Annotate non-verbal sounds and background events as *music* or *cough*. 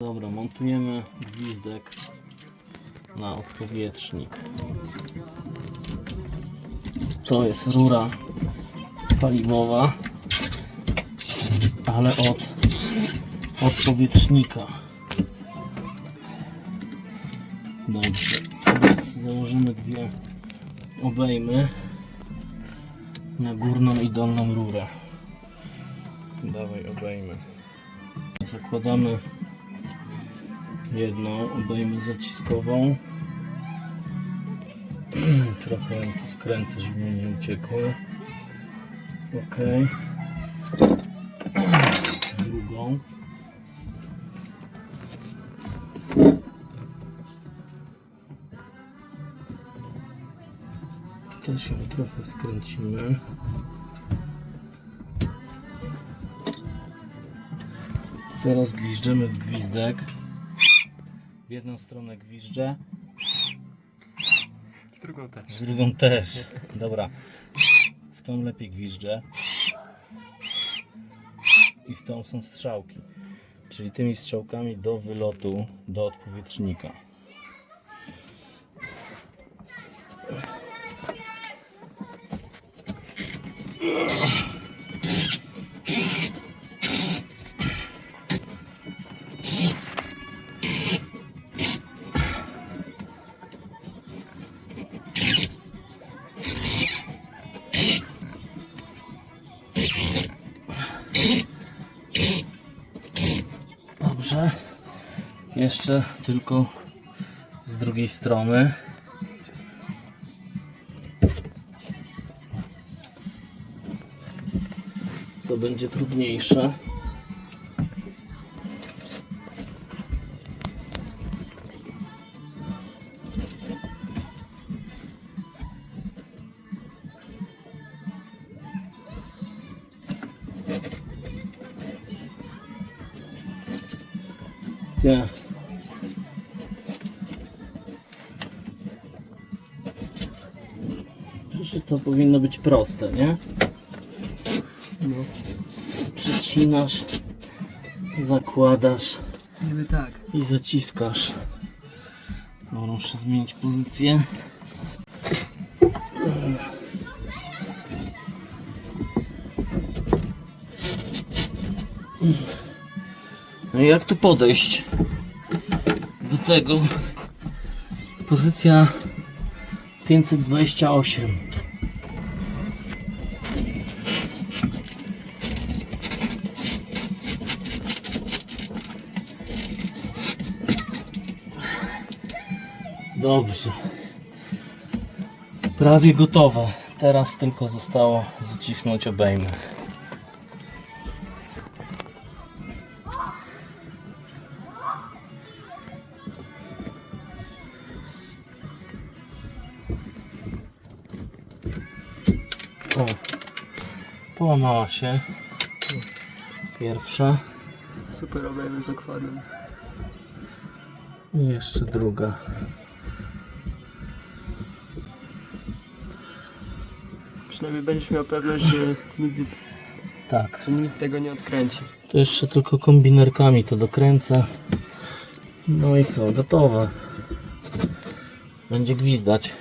Dobra, montujemy gwizdek na odpowietrznik. To jest rura paliwowa, ale od odpowietrznika. Dobrze, teraz założymy dwie obejmy na górną i dolną rurę. Dawaj obejmy. Zakładamy jedną obejmę zaciskową. *clears throat* Trochę ją tu skręcę, żeby mi nie uciekły. Ok. *clears throat* Drugą. Też ją trochę skręcimy. Teraz gwiżdżymy w gwizdek. W jedną stronę gwiżdżę, W drugą też. w drugą też. Dobra. W tą lepiej gwiżdżę. I w tą są strzałki. Czyli tymi strzałkami do wylotu do odpowietrznika. Dobrze. Jeszcze tylko z drugiej strony. Co będzie trudniejsze. Tak. Przecież to powinno być proste, nie? No. Przycinasz, zakładasz Niby tak. i zaciskasz. Dobra, muszę zmienić pozycję. No jak tu podejść do tego? Pozycja 528. Dobrze. Prawie gotowe. Teraz tylko zostało zacisnąć obejmę. O, połamała się. Pierwsza Super obejmy z okładem. i jeszcze druga. Przynajmniej będziesz miał pewność, że nikt, Tak. że nikt tego nie odkręci. To jeszcze tylko kombinerkami to dokręcę. No i co, gotowe. Będzie gwizdać.